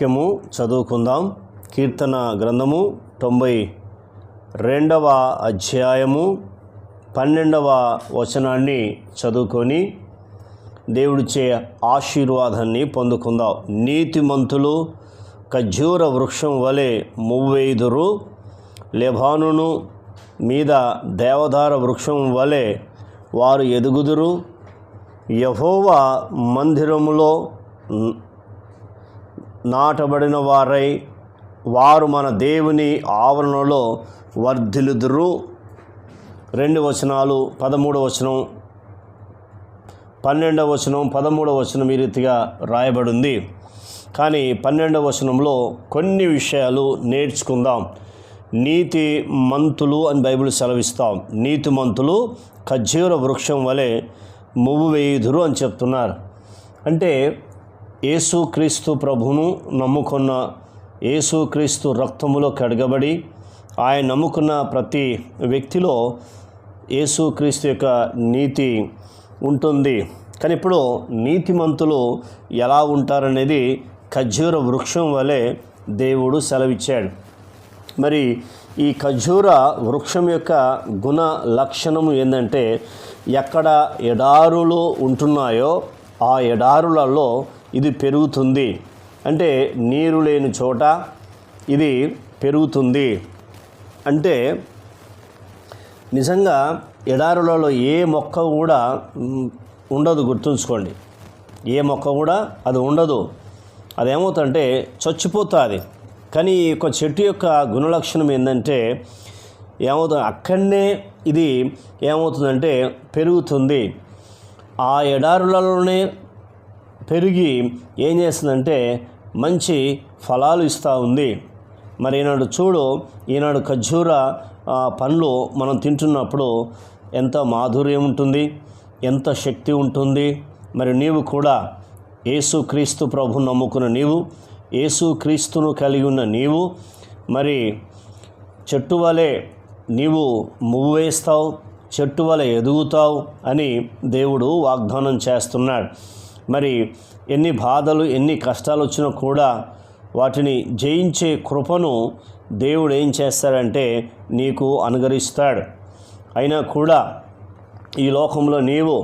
వాక్యము చదువుకుందాం. కీర్తన గ్రంథము తొంభై రెండవ అధ్యాయము పన్నెండవ వచనాన్ని చదువుకొని దేవుడిచే ఆశీర్వాదాన్ని పొందుకుందాం. నీతిమంతులు ఖజ్జూర వృక్షం వలె మువ్వైదురు. లెబానును మీద దేవదార వృక్షం వలె వారు ఎదుగుదురు. యహోవా మందిరములో నాటబడిన వారై వారు మన దేవుని ఆవరణలో వర్ధిలుదురు రెండు వచనాలు పదమూడవ వచనం పన్నెండవ వచనం పదమూడవ వచనం ఈ రీతిగా రాయబడింది. కానీ పన్నెండవ వచనంలో కొన్ని విషయాలు నేర్చుకుందాం. నీతి మంతులు అని బైబిల్ సెలవిస్తాం. నీతి మంతులు ఖర్జూర వృక్షం వలె మువ్వు వేయుదురు అని చెప్తున్నారు. అంటే యేసుక్రీస్తు ప్రభును నమ్ముకున్న యేసుక్రీస్తు రక్తములో కడగబడి ఆయన నమ్ముకున్న ప్రతి వ్యక్తిలో యేసుక్రీస్తు యొక్క నీతి ఉంటుంది. కానీ ఇప్పుడు నీతిమంతులు ఎలా ఉంటారనేది ఖర్జూర వృక్షం వలె దేవుడు సెలవిచ్చాడు. మరి ఈ ఖర్జూర వృక్షం యొక్క గుణ లక్షణము ఏంటంటే ఎక్కడ ఎడారులు ఉంటున్నాయో ఆ ఎడారులలో ఇది పెరుగుతుంది. అంటే నీరు లేని చోట ఇది పెరుగుతుంది. అంటే నిజంగా ఎడారులలో ఏ మొక్క కూడా ఉండదు గుర్తుంచుకోండి. ఏ మొక్క కూడా అది ఉండదు. అదేమవుతుందంటే చచ్చిపోతుంది. కానీ ఈ యొక్క చెట్టు యొక్క గుణలక్షణం ఏంటంటే ఏమవుతుంది? అక్కడనే ఇది ఏమవుతుందంటే పెరుగుతుంది. ఆ ఎడారులలోనే పెరిగి ఏం చేస్తుందంటే మంచి ఫలాలు ఇస్తూ ఉంది. మరి ఈనాడు చూడు ఈనాడు ఖర్జూర పండ్లు మనం తింటున్నప్పుడు ఎంత మాధుర్యం ఉంటుంది ఎంత శక్తి ఉంటుంది. మరి నీవు కూడా యేసుక్రీస్తు ప్రభు నమ్ముకున్న నీవు యేసుక్రీస్తును కలిగి ఉన్న నీవు మరి చెట్టు వలె నీవు మువ్వు వేస్తావు చెట్టు వలె ఎదుగుతావు అని దేవుడు వాగ్దానం చేస్తున్నాడు. మరి ఎన్ని బాధలు ఎన్ని కష్టాలు వచ్చినా కూడా వాటిని జయించే కృపను దేవుడు ఏం చేస్తాడంటే నీకు అనుగరిస్తాడు అయినా కూడా ఈ లోకంలో నీవు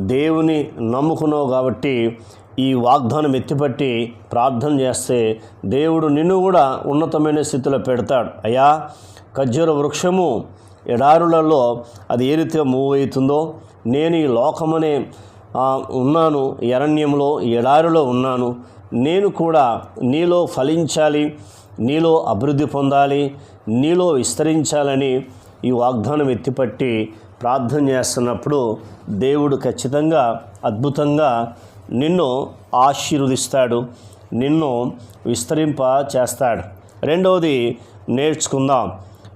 దేవుని నమ్ముకున్నావు కాబట్టి ఈ వాగ్దానం ఎత్తిపట్టి ప్రార్థన చేస్తే దేవుడు నిన్ను కూడా ఉన్నతమైన స్థితిలో పెడతాడు. అయ్యా ఖర్జూర వృక్షము ఎడారులలో అది ఏ రీతిగా మూవ్ అవుతుందో నేను ఈ లోకమనే ఉన్నాను ఎరణ్యంలో ఎడారిలో ఉన్నాను. నేను కూడా నీలో ఫలించాలి నీలో అభివృద్ధి పొందాలి నీలో విస్తరించాలని ఈ వాగ్దానం ఎత్తిపట్టి ప్రార్థన చేస్తున్నప్పుడు దేవుడు ఖచ్చితంగా అద్భుతంగా నిన్ను ఆశీర్వదిస్తాడు నిన్ను విస్తరింప చేస్తాడు. రెండవది నేర్చుకుందాం.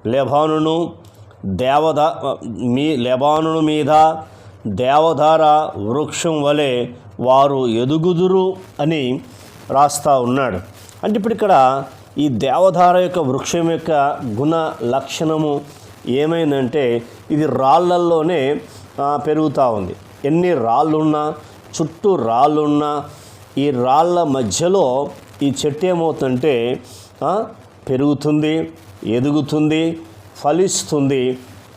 లెబానును దేవద మీ లెబానును మీద దేవదార వృక్షం వలె వారు ఎదుగుదురు అని రాస్తా ఉన్నాడు. అంటే ఇప్పుడు ఇక్కడ ఈ దేవదార యొక్క వృక్షం యొక్క గుణ లక్షణము ఏమైందంటే ఇది రాళ్ళల్లోనే పెరుగుతూ ఉంది. ఎన్ని రాళ్ళున్నా చుట్టూ రాళ్ళున్నా ఈ రాళ్ళ మధ్యలో ఈ చెట్టు ఏమవుతుందంటే పెరుగుతుంది ఎదుగుతుంది ఫలిస్తుంది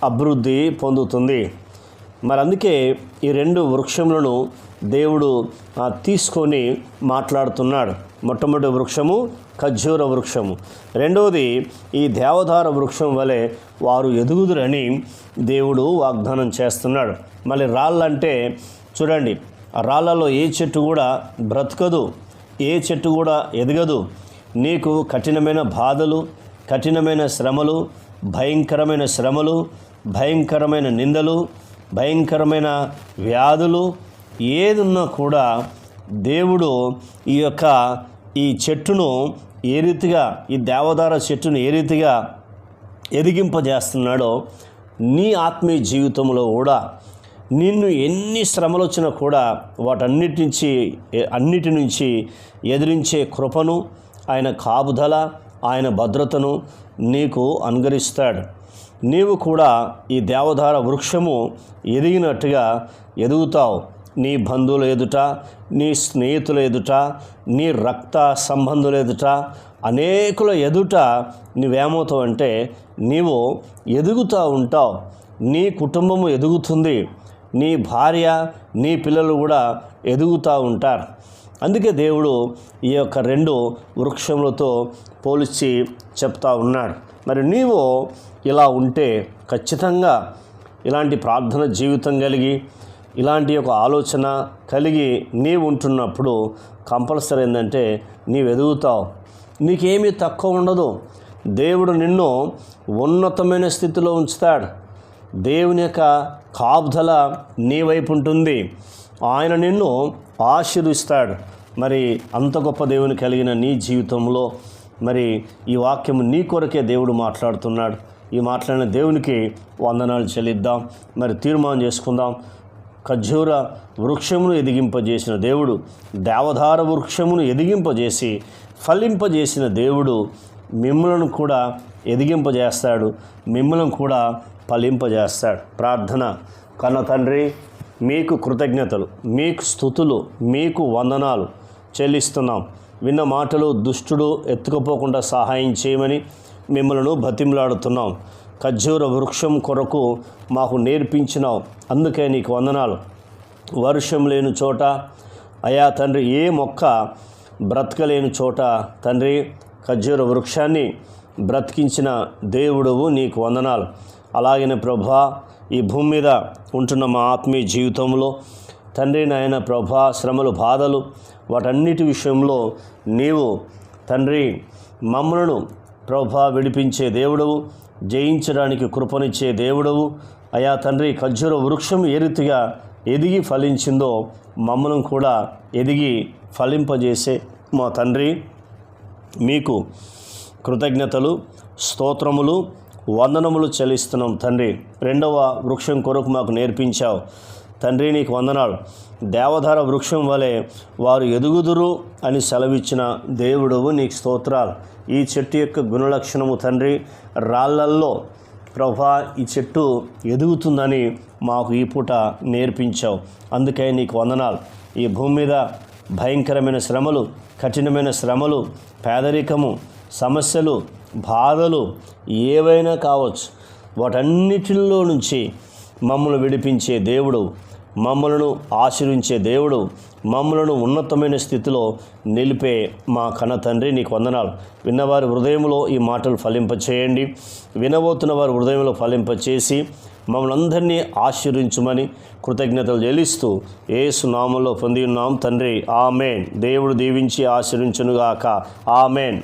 అభివృద్ధి పొందుతుంది. మరి అందుకే ఈ రెండు వృక్షములను దేవుడు తీసుకొని మాట్లాడుతున్నాడు. మొట్టమొదటి వృక్షము ఖర్జూర వృక్షము. రెండవది ఈ దేవదార వృక్షం వలె వారు ఎదుగుదురని దేవుడు వాగ్దానం చేస్తున్నాడు. మళ్ళీ రాళ్ళంటే చూడండి ఆ రాళ్ళలో ఏ చెట్టు కూడా బ్రతకదు ఏ చెట్టు కూడా ఎదగదు. నీకు కఠినమైన బాధలు కఠినమైన శ్రమలు భయంకరమైన శ్రమలు భయంకరమైన నిందలు భయంకరమైన వ్యాధులు ఏదున్నా కూడా దేవుడు ఈ యొక్క ఈ చెట్టును ఏ రీతిగా ఈ దేవదార చెట్టును ఏ రీతిగా ఎదిగింపజేస్తున్నాడో నీ ఆత్మీయ జీవితంలో కూడా నిన్ను ఎన్ని శ్రమలు వచ్చినా కూడా వాటన్నిటి నుంచి అన్నిటి నుంచి ఎదిరించే కృపను ఆయన కాపుదల ఆయన భద్రతను నీకు అనుగరిస్తాడు నీవు కూడా ఈ దేవదార వృక్షము ఎదిగినట్టుగా ఎదుగుతావు. నీ బంధువుల ఎదుట నీ స్నేహితుల ఎదుట నీ రక్త సంబంధుల ఎదుట అనేకుల ఎదుట నువ్వేమవుతావు అంటే నీవు ఎదుగుతూ ఉంటావు. నీ కుటుంబము ఎదుగుతుంది. నీ భార్య నీ పిల్లలు కూడా ఎదుగుతూ ఉంటారు. అందుకే దేవుడు ఈ యొక్క రెండు వృక్షములతో పోల్చి చెప్తా ఉన్నాడు. మరి నీవు ఇలా ఉంటే ఖచ్చితంగా ఇలాంటి ప్రార్థన జీవితం కలిగి ఇలాంటి ఒక ఆలోచన కలిగి నీవు ఉంటున్నప్పుడు కంపల్సరీ ఏంటంటే నీవు ఎదుగుతావు. నీకేమీ తక్కువ ఉండదు. దేవుడు నిన్ను ఉన్నతమైన స్థితిలో ఉంచుతాడు. దేవుని యొక్క కాపుదల నీ వైపు ఉంటుంది. ఆయన నిన్ను ఆశీర్విస్తాడు. మరి అంత గొప్ప దేవుని కలిగిన నీ జీవితంలో మరి ఈ వాక్యం నీ కొరకే దేవుడు మాట్లాడుతున్నాడు. ఈ మాట్లాడిన దేవునికి వందనాలు చెల్లిద్దాం. మరి తీర్మానం చేసుకుందాం. ఖర్జూర వృక్షమును ఎదిగింపజేసిన దేవుడు దేవధార వృక్షమును ఎదిగింపజేసి ఫలింపజేసిన దేవుడు మిమ్మలను కూడా ఎదిగింపజేస్తాడు. మిమ్మలను కూడా ఫలింపజేస్తాడు. ప్రార్థన. కన్న తండ్రి మీకు కృతజ్ఞతలు మీకు స్థుతులు మీకు వందనాలు చెల్లిస్తున్నాం. విన్న మాటలు దుష్టుడు ఎత్తుకుపోకుండా సహాయం చేయమని మిమ్మలను బతిమలాడుతున్నాం. ఖర్జూర వృక్షం కొరకు మాకు నేర్పించినావు అందుకే నీకు వందనాలు. వర్షం లేని చోట అయా తండ్రి ఏ మొక్క బ్రతకలేని చోట తండ్రి ఖర్జూర వృక్షాన్ని బ్రతికించిన దేవుడువు నీకు వందనాలు. అలాగనే ప్రభా ఈ భూమి మీద ఉంటున్న మా ఆత్మీయ జీవితంలో తండ్రి నాయన ప్రభా శ్రమలు బాధలు వాటన్నిటి విషయంలో నీవు తండ్రి మమ్మలను ప్రభా విడిపించే దేవుడవు జయించడానికి కృపనిచ్చే దేవుడవు. అయా తండ్రి ఖర్జూర వృక్షం ఏ రీతిగా ఎదిగి ఫలించిందో మమ్మలను కూడా ఎదిగి ఫలింపజేసే మా తండ్రి. మీకు కృతజ్ఞతలు స్తోత్రములు వందనములు చెల్లిస్తున్నాం తండ్రి. రెండవ వృక్షం కొరకు మాకు నేర్పించావు. తండ్రి నీకు వందనాలు. దేవధార వృక్షం వలె వారు ఎదుగుదురు అని సెలవిచ్చిన దేవుడవు నీకు స్తోత్రాలు. ఈ చెట్టు యొక్క గుణలక్షణము తండ్రి రాళ్ళల్లో ప్రభా ఈ చెట్టు ఎదుగుతుందని మాకు ఈ పూట నేర్పించావు. అందుకే నీకు వందనాలు. ఈ భూమి మీద భయంకరమైన శ్రమలు కఠినమైన శ్రమలు పేదరికము సమస్యలు బాధలు ఏవైనా కావచ్చు వాటన్నిటిలో నుంచి మమ్మల్ని విడిపించే దేవుడు మమ్మలను ఆశ్రయించే దేవుడు మమ్మలను ఉన్నతమైన స్థితిలో నిలిపే మా కన్న తండ్రి నీకు వందనాలు. విన్నవారి హృదయంలో ఈ మాటలు ఫలింపచేయండి. వినబోతున్న వారి హృదయంలో ఫలింపచేసి మమ్మల్ని అందరినీ ఆశీర్వించమని కృతజ్ఞతలు చెల్లిస్తూ ఏసు నామంలో పొంది ఉన్నాం. తండ్రి ఆమెన్. దేవుడు దీవించి ఆశీర్వించునుగాక. ఆమెన్.